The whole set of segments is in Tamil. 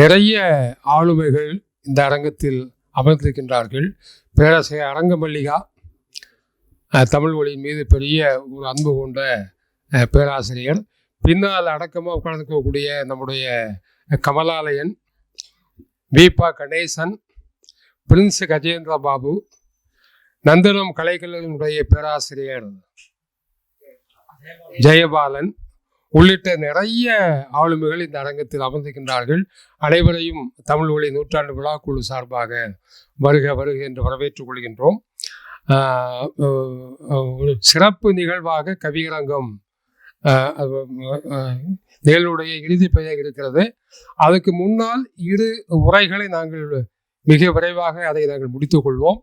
நிறைய ஆளுமைகள் இந்த அரங்கத்தில் அமர்ந்திருக்கின்றார்கள். பேராசிரியர் அரங்கமல்லிகா தமிழ் மொழியின் மீது பெரிய ஒரு அன்பு கொண்ட பேராசிரியர். பின்னால் அடக்கமாக உட்கார்ந்துக்கக்கூடிய நம்முடைய கமலாலயன் தீபா கணேசன் பிரின்ஸ் கஜேந்திர பாபு நந்தனம் கலைக்கல்லூரியினுடைய பேராசிரியர் ஜெயபாலன் உள்ளிட்ட நிறைய ஆளுமைகள் இந்த அரங்கத்தில் அமர்ந்திருக்கின்றார்கள். அனைவரையும் தமிழ் மொழி நூற்றாண்டு விழா குழு சார்பாக வருக வருக என்று வரவேற்றுக் கொள்கின்றோம். ஒரு சிறப்பு நிகழ்வாக கவியரங்கம் நிகழ்வுடைய இறுதி பெயர் இருக்கிறது. அதுக்கு முன்னால் இரு உரைகளை நாங்கள் மிக விரைவாக அதை நாங்கள் முடித்துக் கொள்வோம்.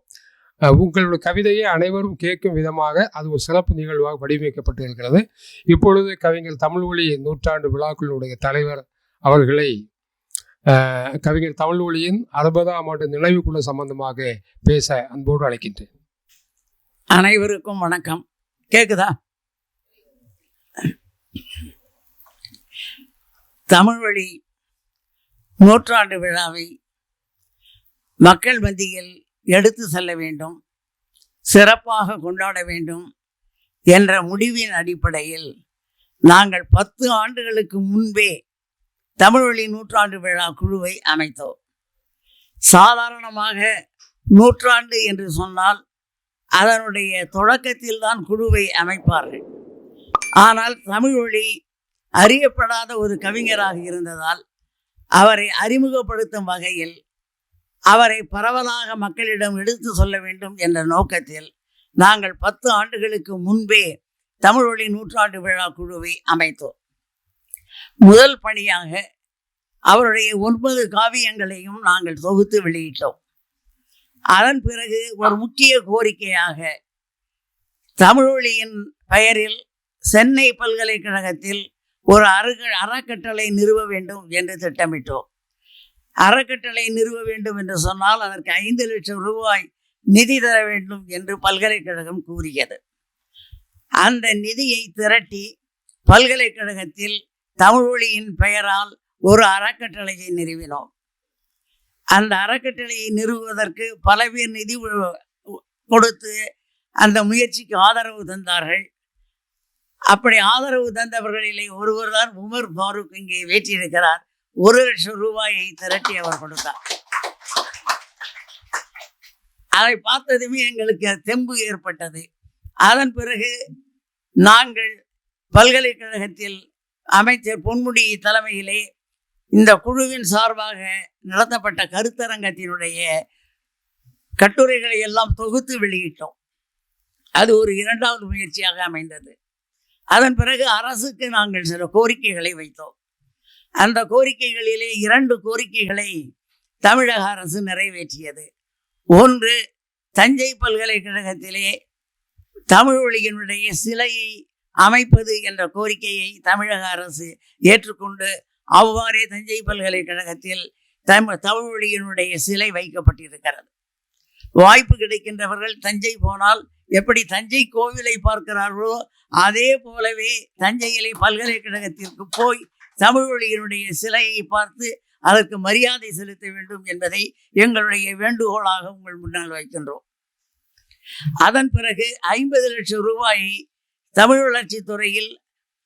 உங்களுடைய கவிதையை அனைவரும் கேட்கும் விதமாக அது ஒரு சிறப்பு நிகழ்வாக வடிவமைக்கப்பட்டு இருக்கிறது. இப்பொழுது கவிஞர் தமிழ்மொழி நூற்றாண்டு விழாக்களுடைய தலைவர் அவர்களை கவிஞர் தமிழ்மொழியின் அறுபதாம் ஆண்டு நினைவு குழு சம்பந்தமாக பேச அன்போடு அழைக்கின்றேன். அனைவருக்கும் வணக்கம். கேக்குதா? தமிழ்வழி நூற்றாண்டு விழாவை மக்கள் மத்தியில் எடுத்து செல்ல வேண்டும் சிறப்பாக கொண்டாட வேண்டும் என்ற முடிவின் அடிப்படையில் நாங்கள் பத்து ஆண்டுகளுக்கு முன்பே தமிழ்வழி நூற்றாண்டு விழா குழுவை அமைத்தோம். சாதாரணமாக நூற்றாண்டு என்று சொன்னால் அதனுடைய தொடக்கத்தில் தான் குழுவை அமைப்பார்கள். ஆனால் தமிழ்மொழி அறியப்படாத ஒரு கவிஞராக இருந்ததால் அவரை அறிமுகப்படுத்தும் வகையில் அவரை பரவலாக மக்களிடம் எடுத்து சொல்ல வேண்டும் என்ற நோக்கத்தில் நாங்கள் பத்து ஆண்டுகளுக்கு முன்பே தமிழ் நூற்றாண்டு விழா குழுவை அமைத்தோம். முதல் பணியாக அவருடைய ஒன்பது காவியங்களையும் நாங்கள் தொகுத்து வெளியிட்டோம். அதன் பிறகு ஒரு முக்கிய கோரிக்கையாக தமிழொழியின் பெயரில் சென்னை பல்கலைக்கழகத்தில் ஒரு அருக அறக்கட்டளை நிறுவ வேண்டும் என்று திட்டமிட்டோம். அறக்கட்டளை நிறுவ வேண்டும் என்று சொன்னால் அதற்கு ஐந்து லட்சம் ரூபாய் நிதி தர வேண்டும் என்று பல்கலைக்கழகம் கூறியது. அந்த நிதியை திரட்டி பல்கலைக்கழகத்தில் தமிழ்மொழியின் பெயரால் ஒரு அறக்கட்டளையை நிறுவினோம். அந்த அறக்கட்டளையை நிறுவுவதற்கு பல பேர் நிதி கொடுத்து அந்த முயற்சிக்கு ஆதரவு தந்தார்கள். அப்படி ஆதரவு தந்தவர்களிலே ஒருவர் தான் உமர் ஃபாரூக் இங்கே வேற்றியிருக்கிறார் ஒரு லட்சம் ரூபாயை திரட்டி அவர் கொடுத்தார். அதை பார்த்ததுமே எங்களுக்கு தெம்பு ஏற்பட்டது. அதன் பிறகு நாங்கள் பல்கலைக்கழகத்தில் அமைச்சர் பொன்முடி தலைமையிலே இந்த குழுவின் சார்பாக நடத்தப்பட்ட கருத்தரங்கத்தினுடைய கட்டுரைகளை எல்லாம் தொகுத்து வெளியிட்டோம். அது ஒரு இரண்டாவது முயற்சியாக அமைந்தது. அதன் பிறகு அரசுக்கு நாங்கள் சில கோரிக்கைகளை வைத்தோம். அந்த கோரிக்கைகளிலே இரண்டு கோரிக்கைகளை தமிழக அரசு நிறைவேற்றியது. ஒன்று தஞ்சை பல்கலைக்கழகத்திலே தமிழ் மொழியினுடைய சிலையை அமைப்பது என்ற கோரிக்கையை தமிழக அரசு ஏற்றுக்கொண்டு அவ்வாறே தஞ்சை பல்கலைக்கழகத்தில் தமிழ் தமிழொழியினுடைய சிலை வைக்கப்பட்டிருக்கிறது. வாய்ப்பு கிடைக்கின்றவர்கள் தஞ்சை போனால் எப்படி தஞ்சை கோவிலை பார்க்கிறார்களோ அதே போலவே தஞ்சையிலே பல்கலைக்கழகத்திற்கு போய் தமிழ்மொழியினுடைய சிலையை பார்த்து அதற்கு மரியாதை செலுத்த வேண்டும் என்பதை எங்களுடைய வேண்டுகோளாக உங்கள் முன்னால் வைக்கின்றோம். அதன் பிறகு ஐம்பது லட்சம் ரூபாயை தமிழ் வளர்ச்சி துறையில்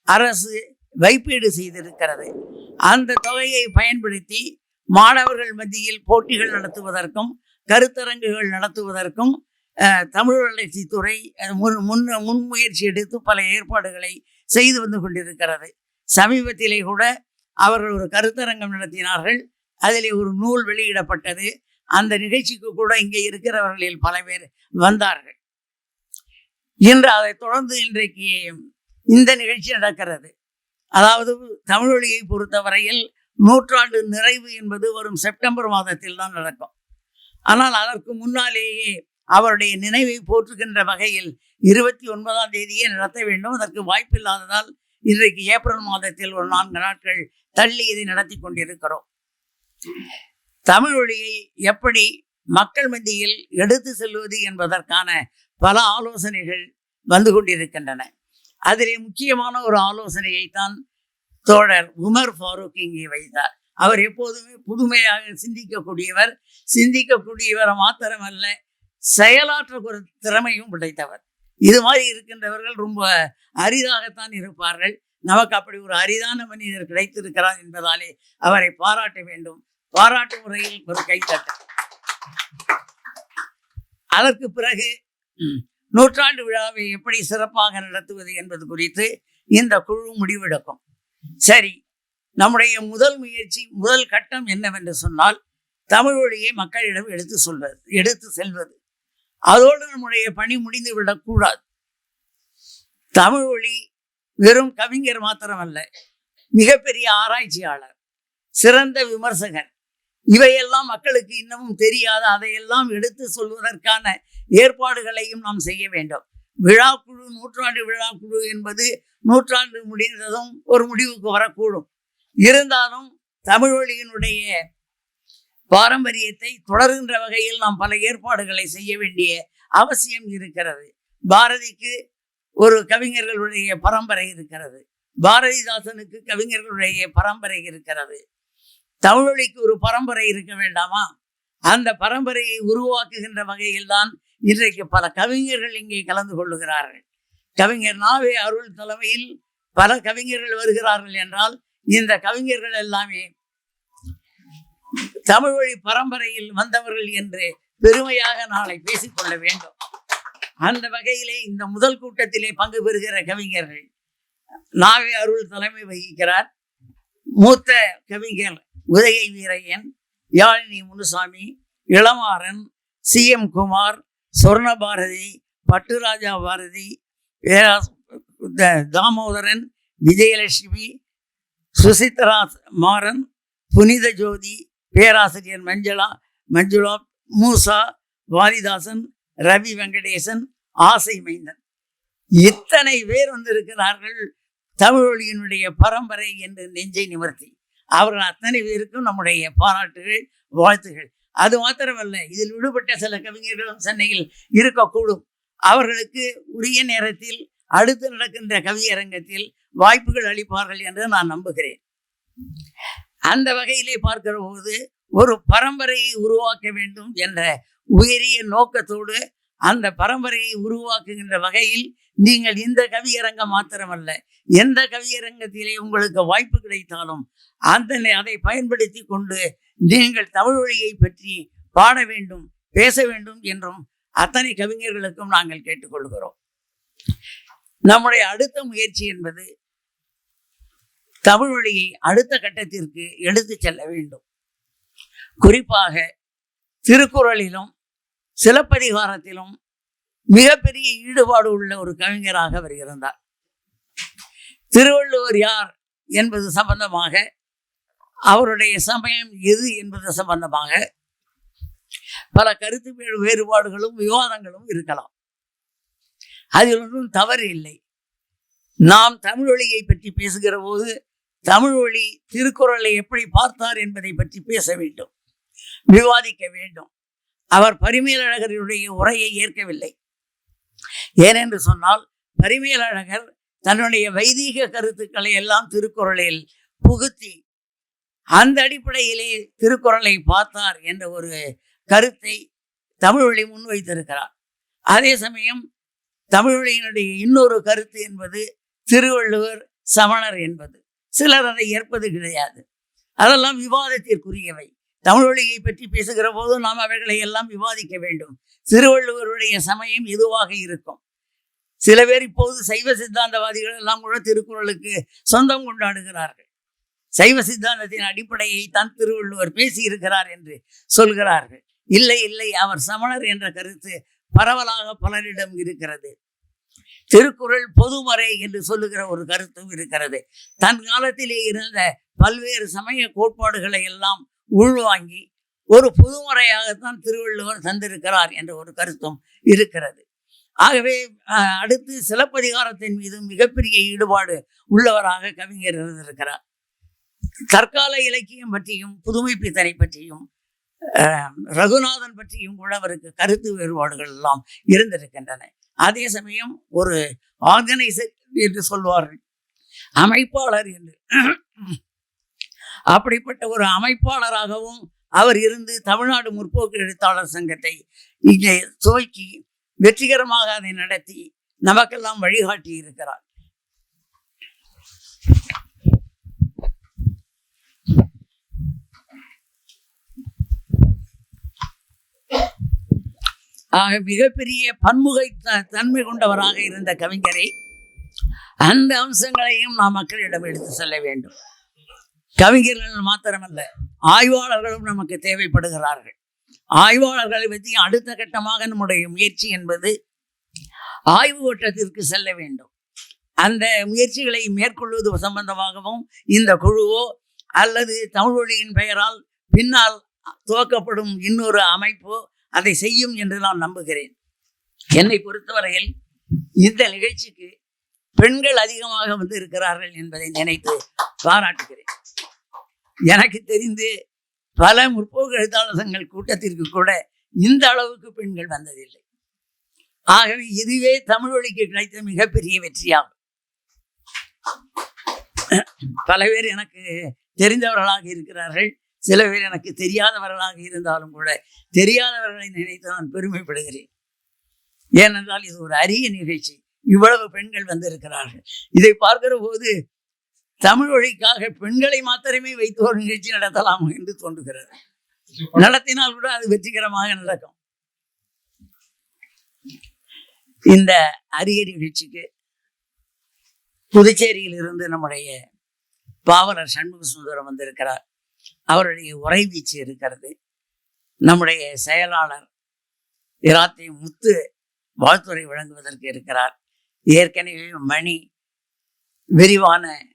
அரசு வைப்பீடு செய்திருக்கிறது. அந்த தொகையை பயன்படுத்தி மாணவர்கள் மத்தியில் போட்டிகள் நடத்துவதற்கும் கருத்தரங்குகள் நடத்துவதற்கும் தமிழ் வளர்ச்சித்துறை முன் முன் முன்முயற்சி எடுத்து பல ஏற்பாடுகளை செய்து வந்து கொண்டிருக்கிறது. சமீபத்திலே கூட அவர்கள் ஒரு கருத்தரங்கம் நடத்தினார்கள். அதிலே ஒரு நூல் வெளியிடப்பட்டது. அந்த நிகழ்ச்சிக்கு கூட இங்கே இருக்கிறவர்களில் பல பேர் வந்தார்கள். இன்று அதைத் தொடர்ந்து இன்றைக்கு இந்த நிகழ்ச்சி நடக்கிறது. அதாவது தமிழொலியை பொறுத்தவரையில் நூற்றாண்டு நிறைவு என்பது வரும் செப்டம்பர் மாதத்தில் தான் நடக்கும். ஆனால் அதற்கு முன்னாலேயே அவருடைய நினைவை போற்றுகின்ற வகையில் இருபத்தி ஒன்பதாம் தேதியே நடத்த வேண்டும். அதற்கு வாய்ப்பில்லாததால் இன்றைக்கு ஏப்ரல் மாதத்தில் ஒரு நான்கு நாட்கள் தள்ளி இதை நடத்தி கொண்டிருக்கிறோம். தமிழ் மொழியை எப்படி மக்கள் மத்தியில் எடுத்து செல்வது என்பதற்கான பல ஆலோசனைகள் வந்து கொண்டிருக்கின்றன. அதிலே முக்கியமான ஒரு ஆலோசனையை தான் தோழர் உமர் ஃபாரூக் இங்கே வைத்தார். அவர் எப்போதுமே புதுமையாக சிந்திக்கக்கூடியவர் சிந்திக்கக்கூடியவர் மாத்திரமல்ல செயலாற்றக்கூடிய திறமையும் உடைத்தவர் இது மாதிரி இருக்கின்றவர்கள் ரொம்ப அரிதாகத்தான் இருப்பார்கள். நமக்கு அப்படி ஒரு அரிதான மனிதர் கிடைத்திருக்கிறார் என்பதாலே அவரை பாராட்ட வேண்டும். பாராட்டு முறையில் ஒரு கைத்தட்டு அதற்கு பிறகு நூற்றாண்டு விழாவை எப்படி சிறப்பாக நடத்துவது என்பது குறித்து இந்த குழு முடிவெடுக்கும். சரி நம்முடைய முதல் முயற்சி முதல் கட்டம் என்னவென்று சொன்னால் தமிழ் மொழியை மக்களிடம் எடுத்து சொல்வது எடுத்து செல்வது. அதோடு நம்முடைய பணி முடிந்து விடக்கூடாது. தமிழ் மொழி வெறும் கவிஞர் மாத்திரமல்ல மிகப்பெரிய ஆராய்ச்சியாளர் சிறந்த விமர்சகர். இவையெல்லாம் மக்களுக்கு இன்னமும் தெரியாத. அதையெல்லாம் எடுத்து சொல்வதற்கான ஏற்பாடுகளையும் நாம் செய்ய வேண்டும். விழாக்குழு நூற்றாண்டு விழாக்குழு என்பது நூற்றாண்டு முடிந்ததும் ஒரு முடிவுக்கு வரக்கூடும். இருந்தாலும் தமிழ் மொழியினுடைய பாரம்பரியத்தை தொடர்கின்ற வகையில் நாம் பல ஏற்பாடுகளை செய்ய வேண்டிய அவசியம் இருக்கிறது. பாரதிக்கு ஒரு கவிஞர்களுடைய பரம்பரை இருக்கிறது. பாரதிதாசனுக்கு கவிஞர்களுடைய பரம்பரை இருக்கிறது. தமிழொலிக்கு ஒரு பரம்பரை இருக்க வேண்டாமா? அந்த பரம்பரையை உருவாக்குகின்ற வகையில்தான் இன்றைக்கு பல கவிஞர்கள் இங்கே கலந்து கொள்ளுகிறார்கள். கவிஞர் நாவே அருள் தலைமையில் பல கவிஞர்கள் வருகிறார்கள் என்றால் இந்த கவிஞர்கள் எல்லாமே தமிழ் வழி பரம்பரையில் வந்தவர்கள் என்று பெருமையாக நாளை பேசிக்கொள்ள வேண்டும். அந்த வகையிலே இந்த முதல் கூட்டத்திலே பங்கு பெறுகிற கவிஞர்கள் நாகை அருள் தலைமை வகிக்கிறார். மூத்த கவிஞர் உதகை வீரையன் யாழினி முனுசாமி இளமாறன் சி எம் குமார் சொர்ண பாரதி பட்டுராஜா பாரதி தாமோதரன் விஜயலட்சுமி சுசித்ரா மாறன் புனித ஜோதி பேராசிரியர் மஞ்சளா மஞ்சுளா மூசா வாரிதாசன் ரவி வெங்கடேசன் ஆசை மைந்தன். இத்தனை பேர் வந்திருக்கிறார்கள் தமிழொழியினுடைய பரம்பரை என்று நெஞ்சை நிமர்த்தி. அவர்கள் அத்தனை பேருக்கும் நம்முடைய பாராட்டுகள் வாழ்த்துகள். அது மாத்திரமல்ல இதில் விடுபட்ட சில கவிஞர்களும் சென்னையில் இருக்கக்கூடும். அவர்களுக்கு உரிய நேரத்தில் அடுத்து நடக்கின்ற கவியரங்கத்தில் வாய்ப்புகள் அளிப்பார்கள் என்று நான் நம்புகிறேன். அந்த வகையிலே பார்க்கிற போது ஒரு பரம்பரையை உருவாக்க வேண்டும் என்ற உயரிய நோக்கத்தோடு அந்த பரம்பரையை உருவாக்குகின்ற வகையில் நீங்கள் இந்த கவியரங்கம் மாத்திரமல்ல எந்த கவியரங்கத்திலே உங்களுக்கு வாய்ப்பு கிடைத்தாலும் அந்த அதை பயன்படுத்தி கொண்டு நீங்கள் தமிழ் வழியை பற்றி பாட வேண்டும் பேச வேண்டும் என்றும் அத்தனை கவிஞர்களுக்கும் நாங்கள் கேட்டுக்கொள்கிறோம் நம்முடைய அடுத்த முயற்சி என்பது தமிழ் மொழியை அடுத்த கட்டத்திற்கு எடுத்துச் செல்ல வேண்டும். குறிப்பாக திருக்குறளிலும் சிலப்பதிகாரத்திலும் மிகப்பெரிய ஈடுபாடு உள்ள ஒரு கவிஞராக அவர் இருந்தார். திருவள்ளுவர் யார் என்பது சம்பந்தமாக அவருடைய சமயம் எது என்பது சம்பந்தமாக பல கருத்து வேறுபாடுகளும் விவாதங்களும் இருக்கலாம். அதில் ஒன்றும் தவறு இல்லை. நாம் தமிழ் மொழியை பற்றி பேசுகிற போது தமிழ் மொழி திருக்குறளை எப்படி பார்த்தார் என்பதை பற்றி பேச வேண்டும் விவாதிக்க வேண்டும். அவர் பரிமேலழகருடைய உரையை ஏற்கவில்லை. ஏனென்று சொன்னால் பரிமேலழகர் தன்னுடைய வைதீக கருத்துக்களை எல்லாம் திருக்குறளில் புகுத்தி அந்த அடிப்படையிலே திருக்குறளை பார்த்தார் என்ற ஒரு கருத்தை தமிழ்வழி முன்வைத்திருக்கிறார். அதே சமயம் தமிழ்வழியினுடைய இன்னொரு கருத்து என்பது திருவள்ளுவர் சமணர் என்பது. சிலர் அதை ஏற்பது கிடையாது. அதெல்லாம் விவாதத்திற்குரியவை. தமிழ்வழியை பற்றி பேசுகிற போது நாம் அவைகளை எல்லாம் விவாதிக்க வேண்டும். திருவள்ளுவருடைய சமயம் எதுவாக இருக்கும்? சில பேர் இப்போது சைவ சித்தாந்தவாதிகள் எல்லாம் கூட திருக்குறளுக்கு சொந்தம் கொண்டாடுகிறார்கள். சைவ சித்தாந்தத்தின் அடிப்படையை தான் திருவள்ளுவர் பேசியிருக்கிறார் என்று சொல்கிறார்கள். இல்லை இல்லை அவர் சமணர் என்ற கருத்து பரவலாக பலரிடம் இருக்கிறது. திருக்குறள் பொதுமறை என்று சொல்லுகிற ஒரு கருத்தும் இருக்கிறது. தன் காலத்திலே இருந்த பல்வேறு சமய கோட்பாடுகளை எல்லாம் உள்வாங்கி ஒரு புதுமுறையாகத்தான் திருவள்ளுவர் தந்திருக்கிறார் என்ற ஒரு கருத்தும் இருக்கிறது. ஆகவே அடுத்து சிலப்பதிகாரத்தின் மீது மிகப்பெரிய ஈடுபாடு உள்ளவராக கவிஞர் இருந்திருக்கிறார். தற்கால இலக்கியம் பற்றியும் புதுமை பித்தனை பற்றியும் அஹ், ரகுநாதன் பற்றியும் கூட அவருக்கு கருத்து வேறுபாடுகள் எல்லாம் இருந்திருக்கின்றன. அதே சமயம் ஒரு ஆர்கனைசர் என்று சொல்வார்கள். அமைப்பாளர் என்று. அப்படிப்பட்ட ஒரு அமைப்பாளராகவும் அவர் இருந்து தமிழ்நாடு முற்போக்கு எழுத்தாளர் சங்கத்தை இங்கே துவக்கி வெற்றிகரமாக அதை நடத்தி நமக்கெல்லாம் வழிகாட்டி இருக்கிறார் ஆக மிகப்பெரிய பன்முகை த- தன்மை கொண்டவராக இருந்த கவிஞரை அந்த அம்சங்களையும் நாம் மக்களிடம் எடுத்து செல்ல வேண்டும். கவிஞர்கள் மாத்திரமல்ல ஆய்வாளர்களும் நமக்கு தேவைப்படுகிறார்கள். ஆய்வாளர்களை பற்றி அடுத்த கட்டமாக நம்முடைய முயற்சி என்பது ஆய்வு ஓட்டத்திற்கு செல்ல வேண்டும். அந்த முயற்சிகளை மேற்கொள்வது சம்பந்தமாகவும் இந்த குழுவோ அல்லது தமிழ் மொழியின் பெயரால் பின்னால் துவக்கப்படும் இன்னொரு அமைப்போ அதை செய்யும் என்று நான் நம்புகிறேன். என்னை பொறுத்தவரையில் இந்த நிகழ்ச்சிக்கு பெண்கள் அதிகமாக வந்து இருக்கிறார்கள் என்பதை நினைத்து பாராட்டுகிறேன். எனக்கு தெரிந்து பல முற்போக்கு எழுத்தாளர்கள் கூட்டத்திற்கு கூட இந்த அளவுக்கு பெண்கள் வந்ததில்லை. ஆகவே இதுவே தமிழ் வழிக்கு கிடைத்த மிகப்பெரிய வெற்றியாகும். பல பேர் எனக்கு தெரிந்தவர்களாக இருக்கிறார்கள். சில பேர் எனக்கு தெரியாதவர்களாக இருந்தாலும் கூட தெரியாதவர்களை நினைத்து நான் பெருமைப்படுகிறேன். ஏனென்றால் இது ஒரு அரிய நிகழ்ச்சி. இவ்வளவு பெண்கள் வந்திருக்கிறார்கள். இதை பார்க்கிற போது தமிழ் மொழிக்காக பெண்களை மாத்திரமே வைத்து ஒரு நிகழ்ச்சி நடத்தலாம் என்று தோன்றுகிறது. நடத்தினால் கூட அது வெற்றிகரமாக நடக்கும். இந்த அரிய நிகழ்ச்சிக்கு புதுச்சேரியில் இருந்து நம்முடைய பாவலர் சண்முக சுந்தரம் வந்திருக்கிறார். அவருடைய உரை வீச்சு இருக்கிறது. நம்முடைய செயலாளர் இராத்தை முத்து வாழ்த்துறை வழங்குவதற்கு இருக்கிறார். ஏற்கனவே மணி விரிவான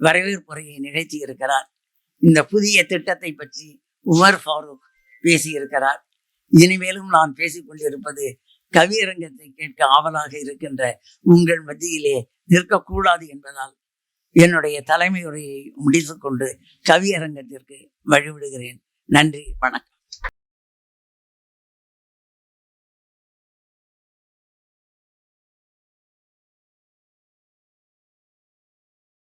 வரவேற்புரையை நிகழ்த்தி இருக்கிறார். இந்த புதிய திட்டத்தை பற்றி உமர் ஃபாரூக் பேசியிருக்கிறார். இனிமேலும் நான் பேசிக் கொண்டிருப்பது கவியரங்கத்தை கேட்க ஆவலாக இருக்கின்ற உங்கள் மத்தியிலே நிற்கக்கூடாது என்பதால் என்னுடைய தலைமை உரையை முடித்துக்கொண்டு கவியரங்கத்திற்கு வழிவிடுகிறேன். நன்றி வணக்கம்.